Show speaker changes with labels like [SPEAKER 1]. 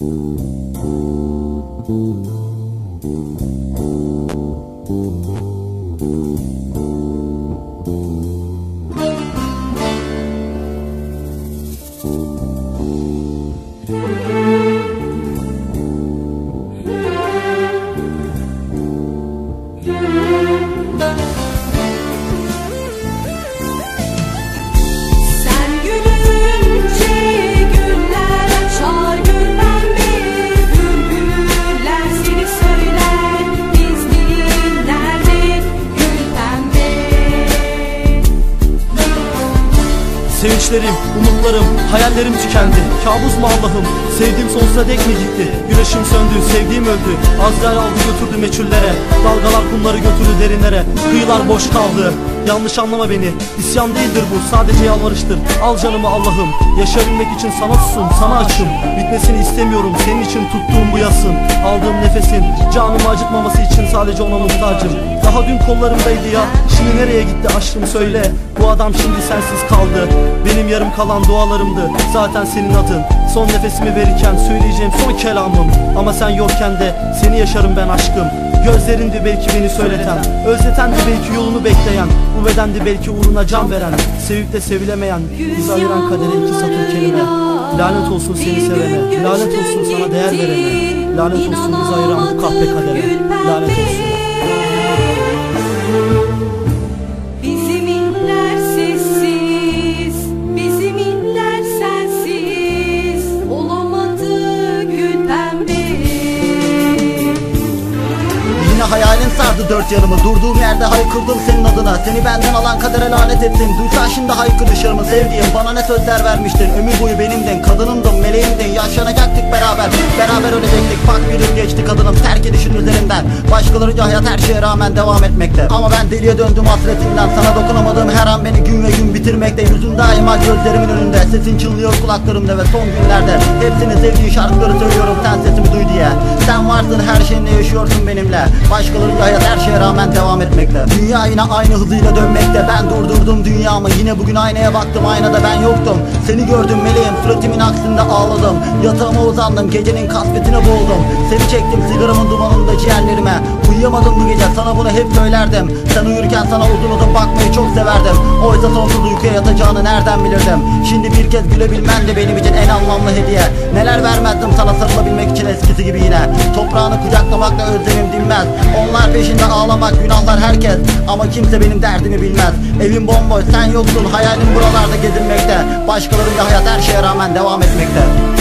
[SPEAKER 1] Sen
[SPEAKER 2] Sevinçlerim, umutlarım, hayallerim tükendi. Kabus mu Allah'ım, sevdiğim sonsuza dek mi gitti? Güneşim söndü, sevdiğim öldü. Azrail aldı götürdü meçhullere. Dalgalar kumları götürdü derinlere. Kıyılar boş kaldı Yanlış anlama beni. İsyan değildir bu. Sadece yalvarıştır. Al canımı Allah'ım. Yaşayabilmek için sana susum sana açım. Bitmesini istemiyorum. Senin için tuttuğum bu yasın. Aldığım nefesin canımı acıtmaması için sadece ona muhtacım. Daha dün kollarımdaydı ya. Şimdi nereye gitti aşkım söyle. Bu adam şimdi sensiz kaldı. Benim yarım kalan dualarımdı. Zaten senin adın. Son nefesimi verirken söyleyeceğim son kelamım. Ama sen yokken de seni yaşarım ben aşkım Gözlerindi belki beni söyleten. Özletendi belki yolunu bekleyen. Bu bedendi belki uğruna can veren. Sevip de sevilemeyen. Bizi ayıran kadere iki satır kelime. Lanet olsun seni sevene. Lanet olsun sana değer verene. Lanet olsun bizi ayıran bu kahpe kadere. Lanet olsun
[SPEAKER 3] dört yanımı Durduğum yerde haykırdım senin adına. Seni benden alan kadere lanet ettim. Duysan şimdi haykırışlarımı sevdiğim Bana ne sözler vermiştin? Ömür boyu benimdin Kadınımdın meleğimdin. Yaşlanacaktık beraber Beraber ölecektik. Bak bir yıl geçti kadınım Terk edişin üzerimden Başkalarınca hayat her şeye rağmen devam etmekte. Ama ben deliye döndüm hasretinden Sana dokunamadığım her an beni gün ve gün bitirmekte. Yüzün daima gözlerimin önünde. Sesin çınlıyor kulaklarımda ve son günlerde. Hepsini sevdiği şarkıları söylüyorum. Sen sesimi duy diye. Sen varsın her şeyinle yaşıyorsun benimle? Başkalarınca hayat her şeye rağmen devam etmekte Dünya yine aynı hızıyla dönmekte. Ben durdurdum dünyamı. Yine bugün aynaya baktım aynada ben yoktum. Seni gördüm meleğim suratimin aksinde ağladım. Yatağıma uzandım gecenin kasvetine boğuldum. Seni çektim sigaramın dumanında ciğerlerime. Uyuyamadım bu gece sana bunu hep söylerdim. Sen uyurken sana uzun uzun bakmayı çok severdim. Oysa sonsuz uykuya yatacağını nereden bilirdim? Şimdi bir kez gülebilmen de benim için en anlamlı hediye. Neler vermezdim sana Ama kimse benim derdimi bilmez. Evim bomboş sen yoksun hayalim buralarda gezinmekte. Başkalarıyla hayat her şeye rağmen devam etmekte